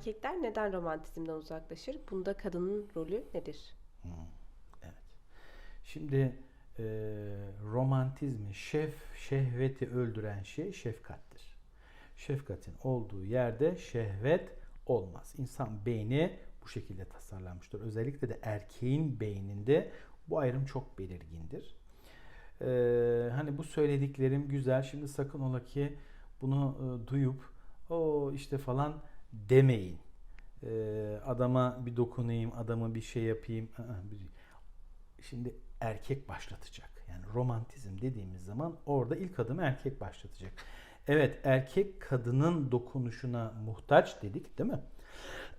Erkekler neden romantizmden uzaklaşır? Bunda kadının rolü nedir? Evet. Şimdi e, romantizmi, şef, şehveti öldüren şey şefkattir. Şefkatin olduğu yerde şehvet olmaz. İnsan beyni bu şekilde tasarlanmıştır. Özellikle de erkeğin beyninde bu ayrım çok belirgindir. Ee, hani bu söylediklerim güzel. Şimdi sakın ola ki bunu e, duyup o işte falan demeyin. Ee, adama bir dokunayım, adama bir şey yapayım. Şimdi erkek başlatacak. Yani romantizm dediğimiz zaman orada ilk adımı erkek başlatacak. Evet erkek kadının dokunuşuna muhtaç dedik değil mi?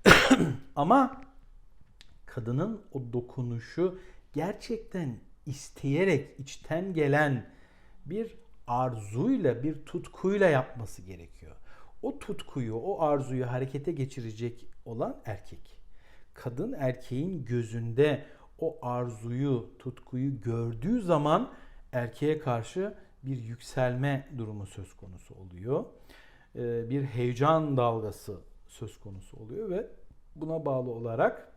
Ama kadının o dokunuşu gerçekten isteyerek içten gelen bir arzuyla, bir tutkuyla yapması gerekiyor. O tutkuyu, o arzuyu harekete geçirecek olan erkek. Kadın erkeğin gözünde o arzuyu, tutkuyu gördüğü zaman erkeğe karşı bir yükselme durumu söz konusu oluyor. Ee, Bir heyecan dalgası söz konusu oluyor ve buna bağlı olarak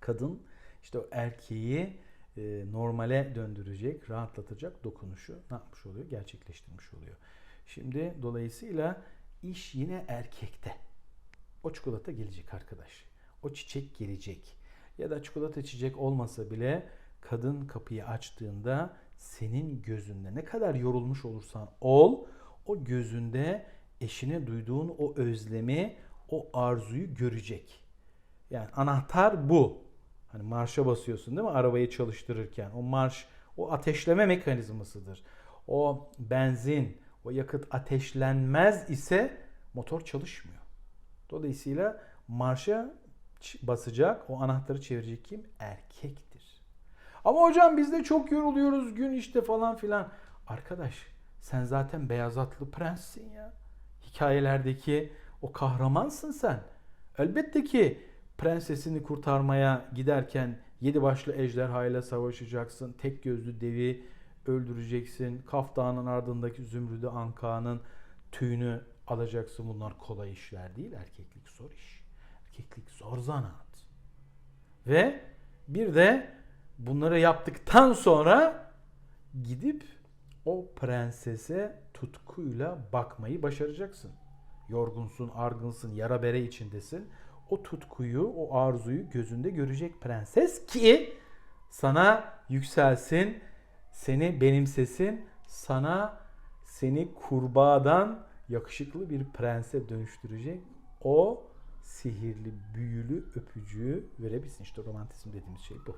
kadın işte o erkeği e, normale döndürecek, rahatlatacak dokunuşu ne yapmış oluyor? Gerçekleştirmiş oluyor. Şimdi dolayısıyla iş yine erkekte. O çikolata gelecek arkadaş. O çiçek gelecek. Ya da çikolata çiçek olmasa bile kadın kapıyı açtığında senin gözünde ne kadar yorulmuş olursan ol, o gözünde eşine duyduğun o özlemi, o arzuyu görecek. Yani anahtar bu. Hani marşa basıyorsun değil mi arabayı çalıştırırken? O marş o ateşleme mekanizmasıdır. O benzin, o yakıt ateşlenmez ise motor çalışmıyor. Dolayısıyla marşa basacak, o anahtarı çevirecek kim? Erkektir. Ama hocam biz de çok yoruluyoruz gün işte falan filan. Arkadaş sen zaten beyaz atlı prenssin ya. Hikayelerdeki o kahramansın sen. Elbette ki prensesini kurtarmaya giderken yedi başlı ejderhayla savaşacaksın. Tek gözlü devi öldüreceksin. Kaf ardındaki zümrüdü ankanın tüyünü alacaksın. Bunlar kolay işler değil. Erkeklik zor iş. Erkeklik zor zanaat. Ve bir de bunları yaptıktan sonra gidip o prensese tutkuyla bakmayı başaracaksın. Yorgunsun, argınsın, yara bere içindesin. O tutkuyu, o arzuyu gözünde görecek prenses ki sana yükselsin, seni benimsesin, sana seni kurbağadan yakışıklı bir prense dönüştürecek o sihirli, büyülü öpücüğü verebilsin. İşte romantizm dediğimiz şey bu.